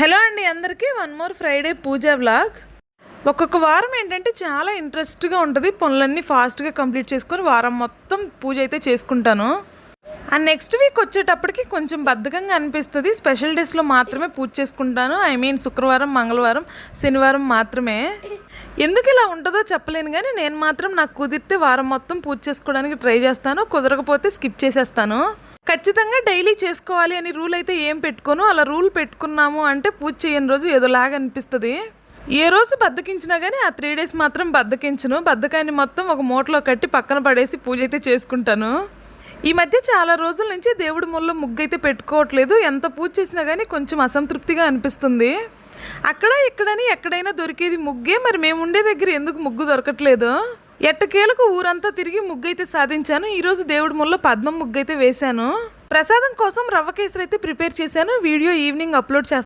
Hello అండి అందరికీ one more Friday puja vlog. ఒక్కొక్క వారం ఏంటంటే చాలా ఇంట్రెస్ట్గా ఉంటుంది. పనులన్నీ ఫాస్ట్గా కంప్లీట్ చేసుకొని వారం మొత్తం పూజ అయితే చేసుకుంటాను. ఆ నెక్స్ట్ వీక్ వచ్చేటప్పటికి కొంచెం బద్ధకంగా అనిపిస్తుంది. స్పెషల్ డేస్లో మాత్రమే పూజ చేసుకుంటాను. ఐ మీన్ శుక్రవారం మంగళవారం శనివారం మాత్రమే. ఎందుకు ఇలా ఉంటుందో చెప్పలేను కానీ నేను మాత్రం నాకు కుదిరితే వారం మొత్తం పూజ చేసుకోవడానికి ట్రై చేస్తాను. కుదరకపోతే స్కిప్ చేసేస్తాను. ఖచ్చితంగా డైలీ చేసుకోవాలి అని రూల్ అయితే ఏం పెట్టుకోను. అలా రూల్ పెట్టుకున్నాము అంటే పూజ చేయని రోజు ఏదోలాగా అనిపిస్తుంది. ఏ రోజు బద్దకించినా కానీ ఆ త్రీ డేస్ మాత్రం బద్దకించను. బద్దకాన్ని మొత్తం ఒక మూటలో కట్టి పక్కన పడేసి పూజ అయితే చేసుకుంటాను. ఈ మధ్య చాలా రోజుల నుంచి దేవుడి ముళ్ళ ముగ్గు అయితే పెట్టుకోవట్లేదు. ఎంత పూజ చేసినా కానీ కొంచెం అసంతృప్తిగా అనిపిస్తుంది. అక్కడ ఇక్కడని ఎక్కడైనా దొరికేది ముగ్గే. మరి మేము ఉండే దగ్గర ఎందుకు ముగ్గు దొరకట్లేదు? ఎట్టకేలకు ఊరంతా తిరిగి ముగ్గు అయితే సాధించాను ఈరోజు దేవుడి ముళ్ళ పద్మం ముగ్గు అయితే వేశాను. ప్రసాదం కోసం రవ్వ కేసరి అయితే ప్రిపేర్ చేశాను. వీడియో ఈవినింగ్ అప్లోడ్ చేస్తాను.